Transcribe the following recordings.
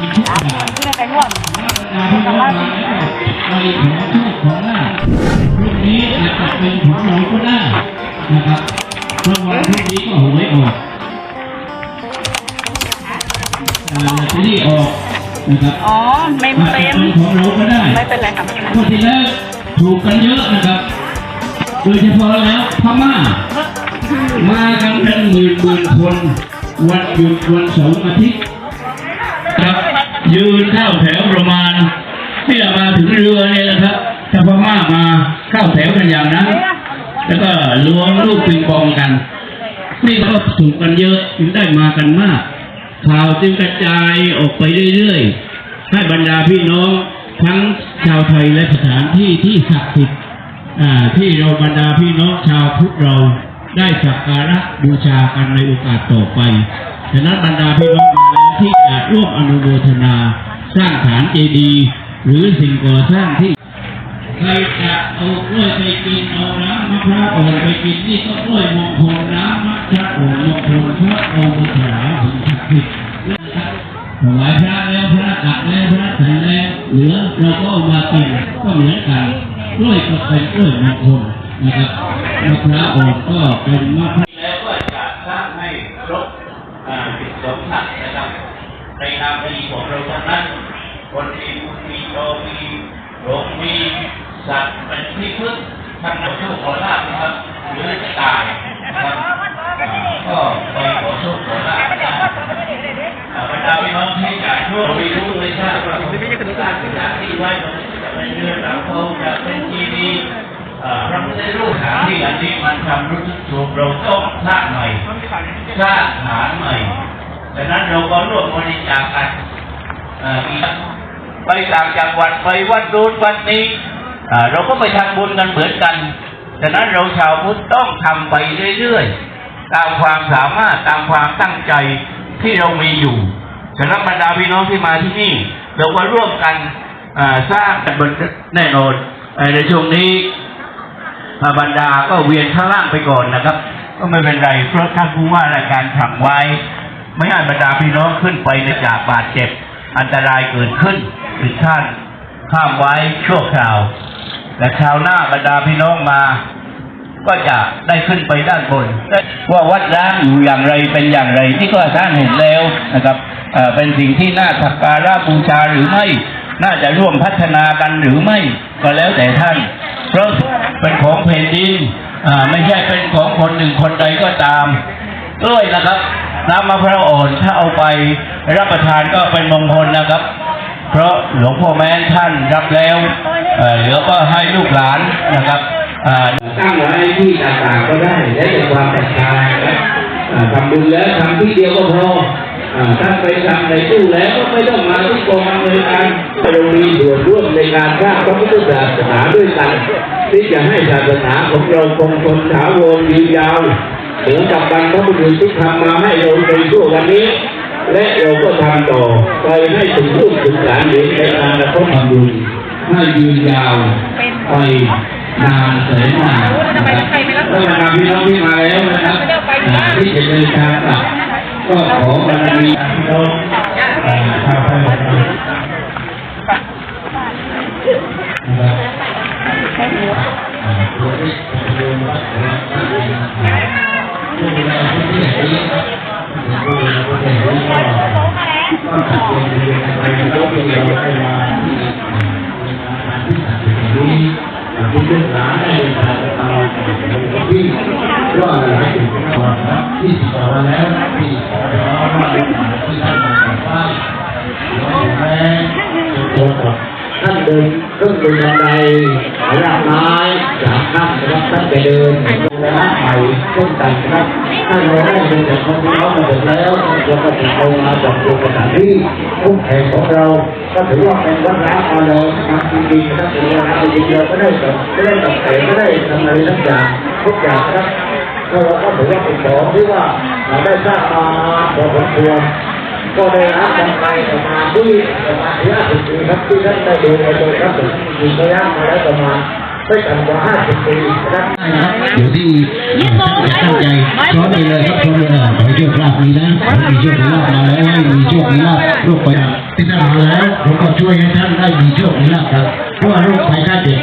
ที่ในง่วงนาที่น้องมาแล้วในของโชคของลาภพรุ่งนี้อาจจะเป็นของเราก็ได้นะครับเพราะวันพรุ่งนี้ก็หวยออกอ่าลอตเตอรี่ออกนะครับอ๋อไม่อาจเป็จะนเป็นของเราก็ได้ไม่เป็นไรค่ะไม่เป็นไรคนที่แล้วถูกกันเยอะนะครับโดยเฉพาะแล้วพม่ามากันเป็นหมื่นหมื่นคนวันหยุดวันเสาร์อาทิตย์ครับ ยืนเข้าแถวประมาณที่จะมาถึงเรือเนี่ยนะครับถ้าพม่ามาเข้าแถวกันอย่างนั้น แล้วก็ล้วงลูกปิงปองกันนี่ก็ถูกกันเยอะถึงได้มากันมาก ข่าวจึงกระจายออกไปเรื่อยๆ ให้บรรดาพี่น้องทั้งชาวไทยและสถานที่ที่ศักดิ์สิทธิ์ที่เราบรรดาพี่น้องชาวพุทธเราได้สักการะบูชากันในโอกาสต่อไป ฉะนั้นบรรดาพี่น้องมาแล้ว ที่อาจร่วมอนุโมทนา สร้างฐานเจดีย์หรือสิ่งก่อสร้างที่ใครจะเอากล้วยไปกินเอาน้ำมะพร้าวอ่อนไปกินนี่ก็กล้วยมงคลน้ำมะพร้าวอ่อนมงคลพระองค์ถวายถึงศักดิ์สิทธิ์ถวายพระแล้วพระตักแล้วพระฉันแล้วเหลือเราก็เอามากินก็เหมือนกันกล้วยก็เป็นกล้วยมงคลนะครับมะพร้าวอ่อนก็เป็นมะพร้าวแล้วก็จะสร้างให้ครบ สิดสองสัตว์นะครับในนามดีของเราทั้งนั้นคนมีบุญมีโตมีหลงมีสัตว์เป็นที่พึ่งทั้งนักโชคขอลาบนะครับหรือ ฐานที่อันนี้มันทำรู้สึกถูกเราต้องสร้างใหม่สร้างฐานใหม่ดังนั้นเราก็ร่วมบริจาคกันไปต่างจังหวัดไปวัดนู้นวัดนี้เราก็ไปทำบุญกันเหมือนกันฉะนั้นเราชาวพุทธต้องทำไปเรื่อยๆ ตามความสามารถตามความตั้งใจที่เรามีอยู่ฉะนั้นบรรดาพี่น้องที่มาที่นี่ เราก็ร่วมกันสร้างกันบนแน่นอนในช่วงนี้ บรรดาก็เวียนข้างล่างไปก่อนนะครับ ก็ไม่เป็นไรเพราะท่านผู้ว่าราชการสั่งไว้ ไม่ให้บรรดาพี่น้องขึ้นไปในจากบาดเจ็บ อันตรายเกิดขึ้นถึงท่านห้ามไว้ชั่วคราว และคราวหน้าบรรดาพี่น้องมา ก็จะได้ขึ้นไปด้านบนว่าวัดร้างอยู่อย่างไรเป็นอย่างไรที่ก็ท่านเห็นแล้วนะครับเอ่อเป็นสิ่งที่น่าสักการะบูชาหรือไม่ น่าจะร่วมพัฒนากันหรือไม่ ก็แล้วแต่ท่าน เพราะเป็นของแผ่นดินอ่าไม่ใช่เป็นของคนหนึ่งคนใดก็ตามกล้วยนะครับ น้ำมะพร้าวอ่อนถ้าเอาไปรับประทานก็เป็นมงคลนะครับ เพราะหลวงพ่อแม้นท่านรับแล้วเหลือก็ให้ลูกหลานนะครับอ่าตั้งไว้ที่ต่างๆก็ได้ แล้วแต่ความศรัทธานทำบุญแล้วทำที่เดียวก็พอ อ่าถ้าไปทำในตู้แล้วก็ไม่ต้องมาที่กองอำนวยการเรามีส่วนร่วมในการสร้างพระพุทธศาสนาด้วยกัน ที่จะให้ศาสนาของเราคงทนถาวรยืนยาวเหมือนกับบรรพบุรุษที่ทำมาให้เราในช่วงวันนี้ และเราก็ทำต่อไปให้ถึงลูกถึงหลานเหลนในอนาคตทำบุญให้ยืนยาวไปนานแสนนานนะครับก็บรรดาพี่น้องที่มาแล้วนะครับอ่าที่จะเดินทางกลับ ก็ขอบารมีพี่น้องอ่าชาวไทยของเรานะครับอ่าตัวนี้เป็นวัดของเราวกเราที่ ไหนนี้ที่ขัดเกลาเรียนกันไปยกเราได้มาที่งานที่สัตย์นี้ที่ลูกหลานได้มาตลอดที่ก็หลยท่านแล้วที่ขอร้องว่ากหลานที่ท่านมาจากบ้านแล้วแม่ตัวท่านเดินขึ้นบนบันไดรากไม้สามขั้นนะครับท่านไปเดินลงน้ำใหม่ต้นตันนะครับถ้าเราได้เดินจากคนที่เขามาถึงแล้วเราก็จะลงมาจากตัวสถานที่ทุกแห่งของเรา ก็ถือว่าเป็นวัดร้างมาเลยทำจริงๆนะครับถือว่าทำจริงๆเราก็ได้กับไม่ได้กับแต่ไม่ได้ทำอะไรทั้งอย่างทุกอย่างนะครับ แล้วเราก็ถือว่าเป็นของที่ว่าเราได้สร้างมาพอสมควรก็ได้รับการไปประมาณที่ประมาณที่ห้าสิบปีครับที่ท่านได้ดูในโดยครับมีระยะมาแล้วประมาณไม่ต่ำกว่าห้าสิบปีนะครับได้นะครับอยู่ที่ตั้งใจซ้อมเลยครับซ้อมเลยขอให้โชคลาภมีนะขอให้มีโชคมีลาภมาแล้วให้มีโชคมีลาภโรคไปพิจารณาแล้วผมก็ช่วยให้ท่านได้มีโชคมีลาภครับเพราะว่าโรคภัยไข้เจ็บ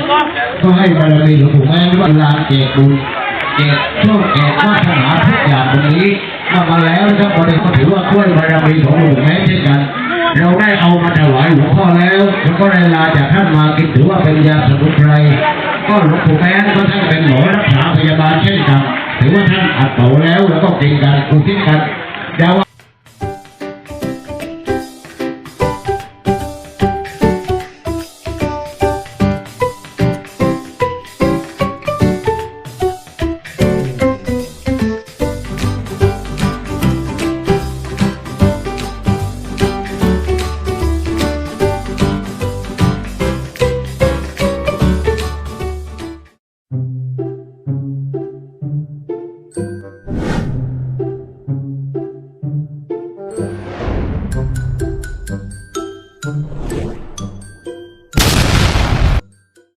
ก็ให้บารมีหลวงปู่แม่ว่าลาเจกบุญ เจกโชคเจกวาสนาทุกอย่างตรงนี้มามาแล้วนะครับวันนี้ก็ถือว่าช่วยบารมีของหลวงแม่เช่นกัน เราได้เอามาถวายหลวงพ่อแล้วแล้วก็ได้ลาจากท่านมากินถือว่าเป็นยาสมุนไพรก็หลวงปู่แม่ก็ท่านเป็นหมอรักษาพยาบาลเช่นกัน ถือว่าท่านอัดเป่าแล้วแล้วก็เก่งกันอุทิศกันยาว